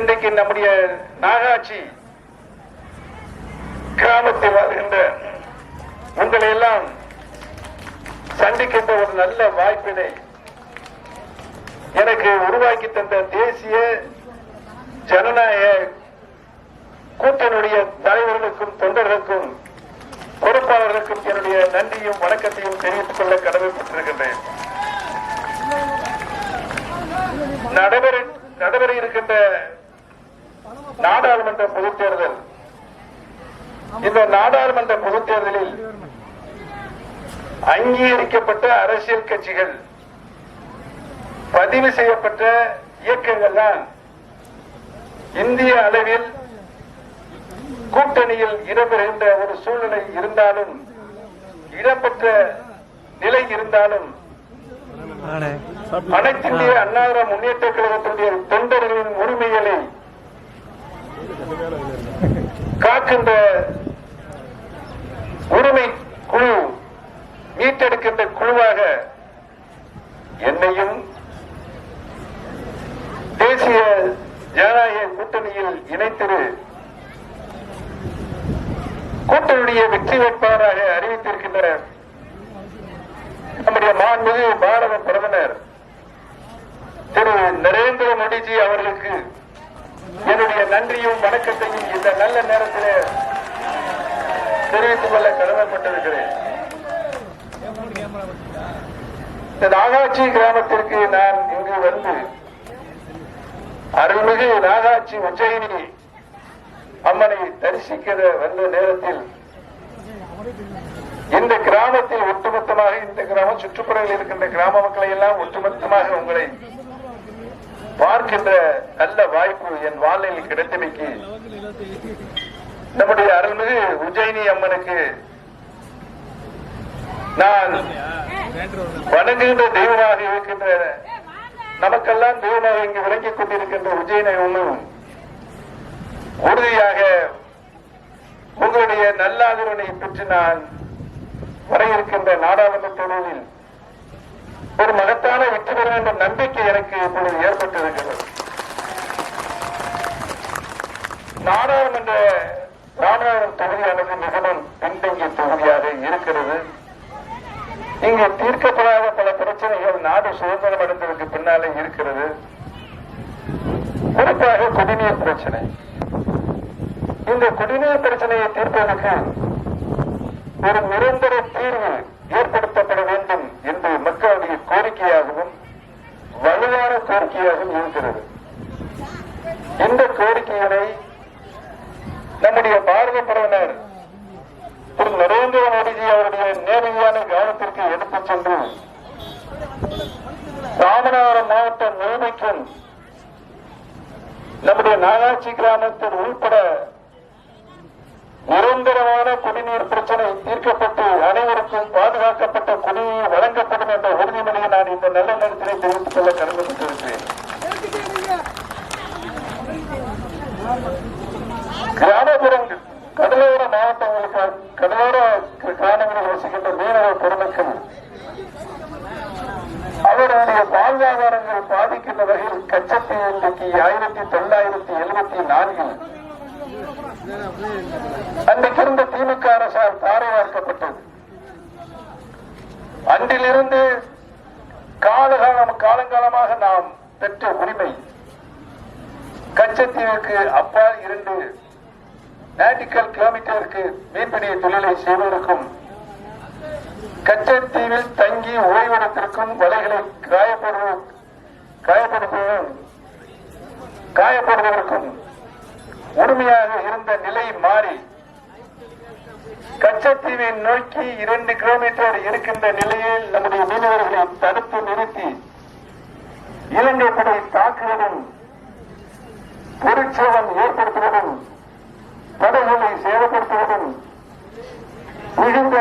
இன்றைக்கு நம்முடைய நாகாட்சி கிராமத்தில் வாழ்கின்ற உங்களை எல்லாம் சந்திக்கின்ற ஒரு நல்ல வாய்ப்பினை எனக்கு உருவாக்கி தந்த தேசிய ஜனநாயக கூட்டணியுடைய தலைவர்களுக்கும் தொண்டர்களுக்கும் பொறுப்பாளர்களுக்கும் என்னுடைய நன்றியும் வணக்கத்தையும் தெரிவித்துக் கொள்ள கடமைப்பட்டிருக்கின்றேன். நடைபெற நடைபெற இருக்கின்ற நாடாளுமன்ற பொதுத் தேர்தல். இந்த நாடாளுமன்ற பொதுத் தேர்தலில் அங்கீகரிக்கப்பட்ட அரசியல் கட்சிகள் பதிவு செய்யப்பட்ட இயக்கங்கள் தான் இந்திய அளவில் கூட்டணியில் இடம்பெறுகின்ற ஒரு சூழ்நிலை இருந்தாலும் இடம்பெற்ற நிலை இருந்தாலும் அனைத்திந்திய அண்ணாதிர முன்னேற்ற கழகத்தினுடைய தொண்டர்களின் உரிமைகளை காக்கின்ற உரிமை குழு மீட்டெடுக்கின்ற குழுவாக என்னையும் தேசிய ஜனநாயக கூட்டணியில் இணைத்திரு கூட்டணியுடைய வெற்றி வேட்பாளராக அறிவித்திருக்கின்ற நம்முடைய மாண்புமிகு பாரத பிரதமர் திரு நரேந்திர மோடிஜி அவர்களுக்கு என்னுடைய நன்றியும் வணக்கத்தையும் இந்த நல்ல நேரத்தில் தெரிவித்துக் கொள்ள கடமைப்பட்டிருக்கிறேன். இந்த நாகாட்சி கிராமத்திற்கு நான் இங்கு வந்து அருள்மிகு நாகாட்சி உஜ்ஜயினி அம்மனை தரிசிக்கிற வந்த நேரத்தில் இந்த கிராமத்தில் ஒட்டுமொத்தமாக இந்த கிராமம் சுற்றுப்புறத்தில் இருக்கின்ற கிராம மக்களை எல்லாம் ஒட்டுமொத்தமாக உங்களை பார்க்கின்ற நல்ல வாய்ப்பு என் வாழ்நிலையில் கிடைத்தமைக்கு நம்முடைய அருள்மிகு உஜயினி அம்மனுக்கு நான் வணங்குகின்ற தெய்வமாக இருக்கின்ற நமக்கெல்லாம் தெய்வமாக இங்கு விளங்கிக் கொண்டிருக்கின்ற உஜயினை ஒன்றும் உறுதியாக உங்களுடைய நல்லாதரவனை பெற்று நான் வர இருக்கின்ற நாடாளுமன்ற தொழிலில் ஒரு மகத்தான வெற்றி பெற என்ற நம்பிக்கை எனக்கு இப்பொழுது ஏற்பட்டிருக்கிறது. நாடாளுமன்ற ராமநாதபுரம் தொகுதியானது மிகவும் பின்தங்கிய தொகுதியாக இருக்கிறது. இங்கு தீர்க்கப்படாத பல பிரச்சனைகள் நாடு சுதந்திரம் அடைந்ததற்கு பின்னாலே இருக்கிறது. குறிப்பாக குடிநீர் பிரச்சனை. இந்த குடிநீர் பிரச்சனையை தீர்ப்பதற்கு ஒரு நிரந்தர தீர்வு ஏற்படுத்தப்பட வேண்டும் என்று மக்களுடைய கோரிக்கையாகவும் வலுவான கோரிக்கையாகவும் இருக்கிறது இந்த கோரிக்கைகளை நம்முடைய பாரத பிரதமர் திரு நரேந்திர மோடிஜி அவருடைய நேரடியான கவனத்திற்கு எடுத்துச் சென்று ராமநாதபுரம் மாவட்டம் முழுமைக்கும் நம்முடைய கிராமத்தில் உள்பட நிரந்தரமான குடிநீர் பிரச்சனை தீர்க்கப்பட்டு அனைவருக்கும் பாதுகாக்கப்பட்ட குடிநீர் வழங்கப்படும் என்ற உறுதிமொழியை நான் இந்த நல்ல நேரத்திலே தெரிவித்துக் கொள்ள கடமைப்பட்டிருக்கிறேன் கிராமப்புறங்கள் கடலோர மாவட்டங்களுக்கு கடலோர கிராமங்களில் வசிக்கின்ற மீனவ பெருமக்கள் அவருடைய வாழ்வாதாரங்கள் பாதிக்கின்ற வகையில் கச்சத்தீ இன்றைக்கு ஆயிரத்தி தொள்ளாயிரத்தி எழுபத்தி நான்கில் அன்றைக்கிருந்த திமுக அரசால் தாரை வார்க்கப்பட்டது அன்றிலிருந்து காலகாலம் காலங்காலமாக நாம் பெற்ற உரிமை கச்சத்தீவுக்கு அப்பால் இரண்டு நாட்டிக்கல் கிலோமீட்டருக்கு மீன்பிடி தொழிலை செய்வதற்கும் கச்சத்தீவில் தங்கி ஓய்வெடுத்திருக்கும் வலைகளை காயப்படுவ காயப்படுத்துவோம் காயப்படுவதற்கும் உரிமையாக இருந்த நிலை மாறி கச்சத்தீவை நோக்கி இரண்டு கிலோமீட்டர் இருக்கின்ற நிலையில் நம்முடைய மீனவர்களை தடுத்து நிறுத்தி இலங்கை படை தாக்குவதும் பொருட்சேதம் ஏற்படுத்துவதும் படகுகளை சேதப்படுத்துவதும் மிகுந்த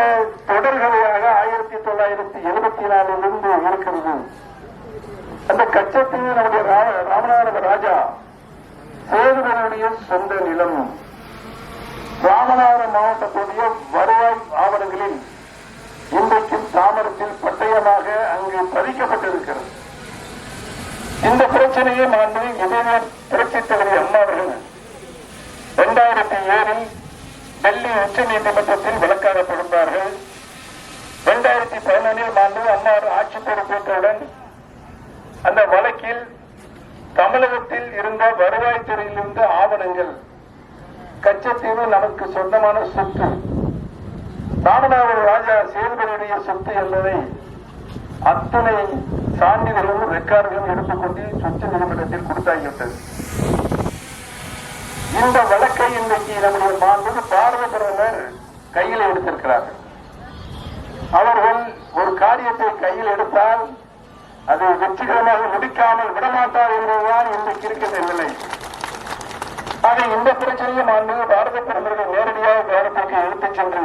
தொடர்களையாக ஆயிரத்தி தொள்ளாயிரத்தி எழுபத்தி நாலிலிருந்து இருக்கிறது. அந்த கச்சத்தீவு நம்முடைய ரா- ராமநாதபுர ராஜா சேதுகளுடைய சொந்த நிலம் ராமநாதபுரம் மாவட்டத்துடைய வருவாய் ஆவணங்களில் இன்றைக்கும் தாமரத்தில் பட்டயமாக அங்கு பதிக்கப்பட்டிருக்கிறது. இந்த பிரச்சனையை மாண்பு இதே புரட்சித் தலைவி அம்மா அவர்கள் இரண்டாயிரத்தி ஏழில் டெல்லி உச்ச நீதிமன்றத்தில் வழக்காக இரண்டாயிரத்தி பதினொன்றில் ஆண்டு அம்மா ஆட்சி பொறுப்பேற்றவுடன் அந்த வழக்கில் தமிழகத்தில் இருந்த வருவாய்த்துறையில் இருந்த ஆவணங்கள். கச்சத்தீவு நமக்கு சொந்தமான சொத்து. ராமநாதபுர ராஜா சேதுபதியுடைய சொத்து என்பதை அத்தனை சான்றிதழும் ரெக்கார்டுகளும் எடுத்துக்கொண்டு சொத்து நிறுவனத்தில் கொடுத்தாகிவிட்டது. இந்த வழக்கை இன்றைக்கு நம்முடைய மாண்புக்கு பாரத பிரதமர் கையில் எடுத்திருக்கிறார்கள். அவர்கள் ஒரு காரியத்தை கையில் எடுத்தால் அதை வெற்றிகரமாக முடிக்காமல் விடமாட்டார் என்பதுதான் இன்றைக்கு இருக்கின்ற நிலை ஆக இந்த பிரச்சனையும் மாண்புக்கு பாரத பிரதமர்கள் நேரடியாக கவனத்திற்கு எடுத்துச் சென்று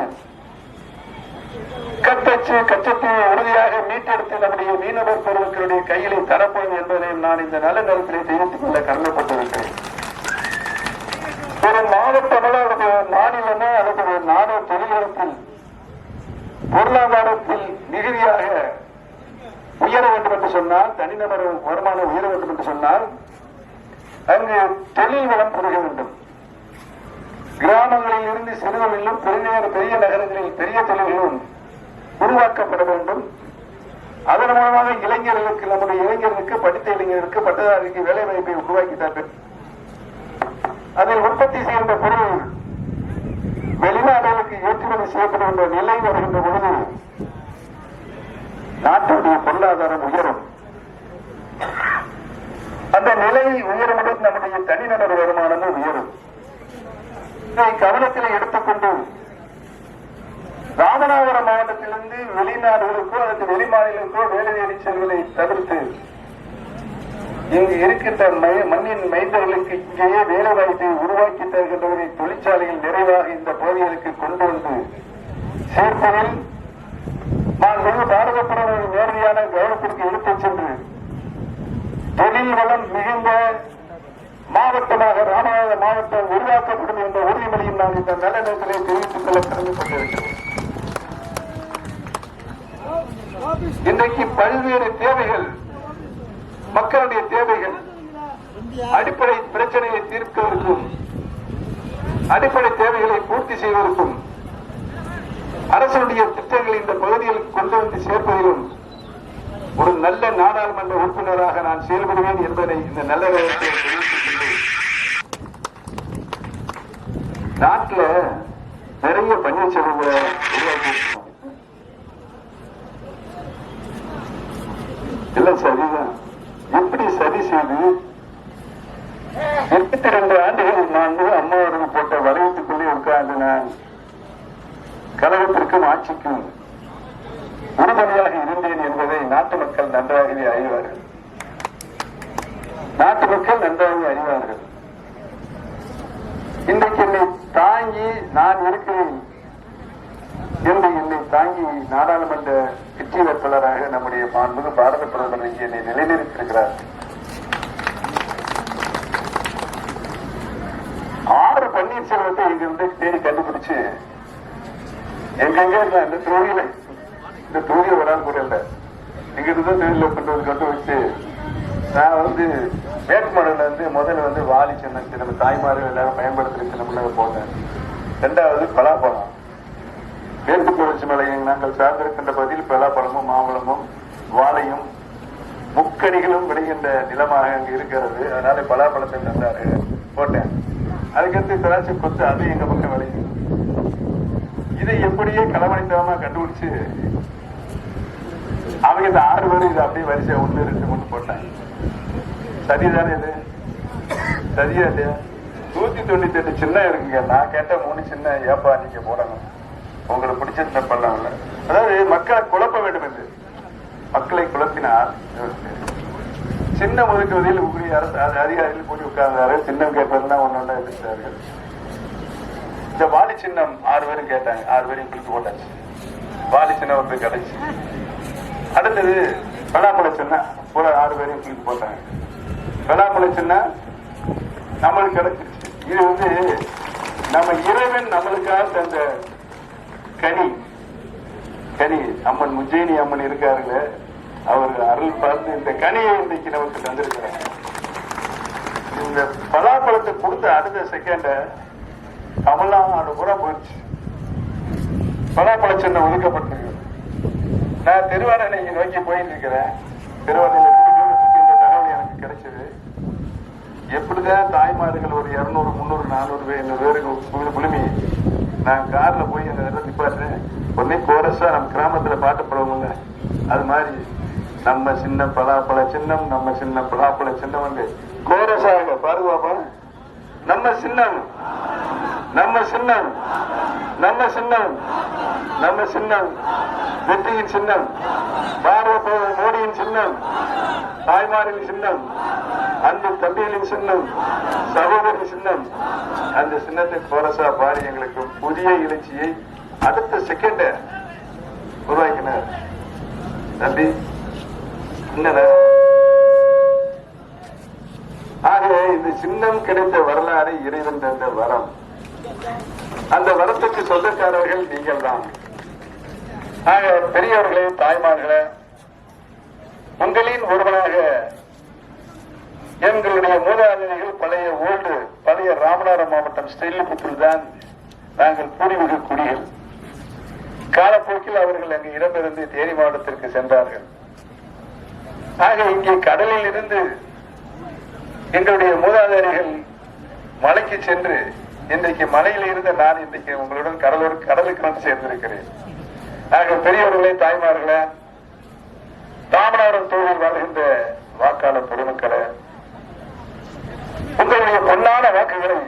கத்தச்சு கச்சத்தை உறுதியாக மீட்டெடுத்து நம்முடைய மீனவர் பொருட்களுடைய கையிலே தரப்போம் என்பதையும் நான் இந்த நல்ல நேரத்தில் தெரிவித்துக் கொள்ள கடமைப்பட்டிருக்கிறேன். ஒரு மாவட்டமோ அல்லது மாநிலமோ அல்லது ஒரு நாடோ தொழில்நுட்பத்தில் பொருளாதாரத்தில் மிகுதியாக உயர வேண்டும் என்று சொன்னால் தனிநபர் வருமானம் உயர வேண்டும் என்று சொன்னால் அங்கு தொழில் வளம் பெருக வேண்டும். கிராமங்களில் இருந்து சிறுவர்களிலும் பெரிய பெரிய நகரங்களில் பெரிய தொழில்களும் உருவாக்கப்பட வேண்டும். அதன் மூலமாக இளைஞர்களுக்கு நம்முடைய இளைஞர்களுக்கு படித்த இளைஞர்களுக்கு பட்டதாரிக்கு வேலை வாய்ப்பை உருவாக்கி தர அதில் உற்பத்தி செய்கின்ற பொருள் வெளிநாடுகளுக்கு ஏற்றுமதி செய்யப்படுகின்ற நிலை வருகின்ற பொழுது நாட்டுடைய பொருளாதாரம் உயரும். அந்த நிலை உயரும்போது நம்முடைய தனிநபர் வருமானமும் உயரும். இதை கவனத்தில் எடுத்துக்கொண்டு ராமநாதபுரம் மாவட்டத்திலிருந்து வெளிநாடுகளுக்கோ அல்லது வெளிமாநிலங்களுக்கோ வேலை தேடி செல்வதை தவிர்த்து இங்கு இருக்கின்ற மண்ணின் மைந்தர்களுக்கு இங்கேயே வேலை வாய்ப்பை உருவாக்கி தருகின்றவரை தொழிற்சாலையில் நிறைவாக இந்த பகுதிகளுக்கு கொண்டு வந்து சேர்ப்பதில் நான் மிக பாரத பிரதமர் நேரடியான கவனத்திற்கு எடுத்துச் சென்று தொழில் வளம் மிகுந்த மாவட்டமாக ராமநாத மாவட்டம் உருவாக்கப்படும் என்ற உறுதிமொழியும் நான் இந்த நல்ல நேரத்திலே தெரிவித்துக் கொள்ள கடமைப்பட்டிருக்கிறேன் இன்றைக்கு பல்வேறு தேவைகள் மக்களுடைய தேவைகள் அடிப்படை பிரச்சனையை தீர்ப்பதற்கும் அடிப்படை தேவைகளை பூர்த்தி செய்வதற்கும் அரசனுடைய திட்டங்களை இந்த பகுதியில் கொண்டு வந்து சேர்ப்பதிலும் ஒரு நல்ல நாடாளுமன்ற உறுப்பினராக நான் செயல்படுவேன் என்பதை இந்த நல்ல நாட்டில் நாட்டுல நிறைய பன்னீர்செல்வங்களை உருவாக்கி இருக்கோம். எல்லாம் சரிதான் எப்படி சரி செய்து இருபத்தி ரெண்டு ஆண்டுகள் நான் அம்மா போட்ட வளையத்துக்குள்ளே உட்கார்ந்து நான் கழகத்திற்கும் ஆட்சிக்கும் உறுதுணையாக இருந்தேன் நாட்டு மக்கள் நன்றாகவே அறிவார்கள். நாட்டு மக்கள் நன்றாகவே அறிவார்கள். இன்றைக்கு என்னை தாங்கி நான் இருக்கிறேன் என்று என்னை தாங்கி நாடாளுமன்ற வெற்றி வேட்பாளராக நம்முடைய மாண்புமிகு பாரத பிரதமர் இங்கே என்னை நிலைநிறுத்தியிருக்கிறார். ஆறு பன்னீர்செல்வத்தை இங்கிருந்து தேடி கண்டுபிடிச்சு எங்கெங்க இருந்தா இந்த தொழிலை இந்த தொகுதியை வராது கூட இல்லை. இங்கிருந்து இருந்து தொழில கொண்டு வந்து வச்சு நான் வந்து வேட்புமனுல வந்து முதல்ல வந்து வாலி சின்னம் நம்ம தாய்மார்கள் எல்லாரும் பயன்படுத்துற சின்னம்ல போட்டேன் ரெண்டாவது பலாப்பழம். மேற்கு தொடர்ச்சி மலையை நாங்கள் சார்ந்திருக்கின்ற பகுதியில் பலாப்பழமும் மாம்பழமும் வாழையும் முக்கணிகளும் விடுகின்ற நிலமாக அங்கு இருக்கிறது. அதனால பலாப்பழத்தை தந்தாரு. போட்டேன். அதுக்கடுத்து திராட்சை கொத்து அது எங்க பக்கம் விளையும். இதை எப்படியே களவணித்தவமா கண்டுபிடிச்சு அவங்க இந்த ஆறு பேரும் இது அப்படியே வரிசையா ஒண்ணு ரெண்டு மூணு போட்டாங்க. சரிதானே இது? சரியா இல்லையா நூத்தி தொண்ணூத்தி எட்டு சின்ன இருக்குங்க. நான் கேட்ட மூணு சின்ன ஏப்பா நீங்க போடணும். உங்களுக்கு பிடிச்சிருந்த பண்ணலாம் அதாவது மக்களை குழப்ப வேண்டும் என்று மக்களை குழப்பினால் சின்ன ஒதுக்குவதில் உரிய அரசு அதிகாரிகள் கூடி உட்கார்ந்தாரு. சின்னம் கேட்பதெல்லாம் ஒன்று ஒன்றா எதிர்த்தார்கள் இந்த வாலி சின்னம் ஆறு பேரும் கேட்டாங்க. ஆறு பேரும் குளித்து போட்டாச்சு வாலி சின்னம் ஒன்று கிடைச்சு அடுத்தது பலாப்பழ சின்ன. பூரா ஆறு பேரையும் குளித்து போட்டாங்க. பலாப்பழ சின்ன நம்மளுக்கு கிடைச்சிருச்சு. இது வந்து நம்ம இறைவன் நம்மளுக்காக தந்த கனி. கனி. அம்மன் முஜேனி அம்மன் இருக்காருங்க அவர் அருள் பார்த்து இந்த கனியை இன்றைக்கு நமக்கு தந்திருக்கிறாங்க இந்த பலாப்பழத்தை கொடுத்த அடுத்த செகண்ட தமிழ்நாடு பூரா போயிடுச்சு. பலாப்பழ சின்ன ஒதுக்கப்பட்டிருக்கு. நான் திருவாரூரை நோக்கி போயிட்டு இருக்கிறேன் திருவாரூரில் தகவல் எனக்கு கிடைச்சது. எப்படிதான் தாய்மார்கள் ஒரு இருநூறு முந்நூறு நானூறு பேர் இன்னொரு பேருக்கு குழுமி நான் கார்ல போய் அந்த இடத்துல நிப்பாட்டுறேன். ஒன்னே கோரஸா நம்ம கிராமத்துல பாட்டு போடுவோம்ல அது மாதிரி நம்ம சின்ன பலாப்பழ சின்னம் நம்ம சின்ன பலாப்பழ சின்னம் வந்து கோரஸாக பாதுகாப்பா நம்ம சின்னம் நம்ம சின்னம் நம்ம சின்னம் நம்ம சின்னம். வெற்றியின் சின்னம். பாரத மோடியின் சின்னம். தாய்மாரின் சின்னம். அன்பு தம்பிகளின் சின்னம். சகோதரின் சின்னம். அந்த சின்னத்தை கோரசா பாடி எங்களுக்கு புதிய எழுச்சியை அடுத்த செகண்ட உருவாக்கினார். தம்பி என்னடா? ஆகவே இந்த சின்னம் கிடைத்த வரலாறு இறைவன் தந்த வரம். அந்த வரத்துக்கு சொந்தக்காரர்கள் நீங்கள் தான் பெரியவர்களே தாய்மார்களே உங்களின் ஒருவனாக எங்களுடைய மூதாதையர்கள் பழைய ஓல்டு பழைய ராமநாதபுரம் மாவட்டம் ஸ்ரீலிபுத்தூர் தான் நாங்கள் பூர்வீக குடிகள் காலப்போக்கில் அவர்கள் அங்கு இடமிருந்து தேனி மாவட்டத்திற்கு சென்றார்கள். ஆக இங்கே கடலில் இருந்து எங்களுடைய மூதாதையர்கள் மலைக்கு சென்று இன்றைக்கு மலையில் இருந்த நான் இன்றைக்கு உங்களுடன் கடலோர் கடலுக்கு வந்து சேர்ந்திருக்கிறேன். ஆக பெரியவர்களே தாய்மார்களே ராமநாதபுரம் தொழில் வாழ்கின்ற வாக்காளர் பொதுமக்களே உங்களுடைய பொன்னான வாக்குகளை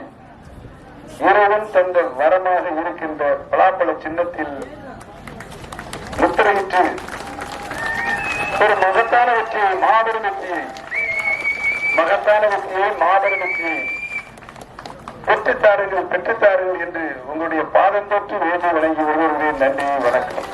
இறைவன் தந்த வரமாக இருக்கின்ற பலாப்பழ சின்னத்தில் முத்திரையிட்டு ஒரு மகத்தான வெற்றியை மாபெரும் வெற்றியை மகத்தான வெற்றியை மாபெரும் வெற்றியை பெற்றுத்தாருங்கள் பெற்றுத்தாருங்கள் என்று உங்களுடைய பாதம் தொற்று வேண்டி வழங்கி வருவதே நன்றி வணக்கம்.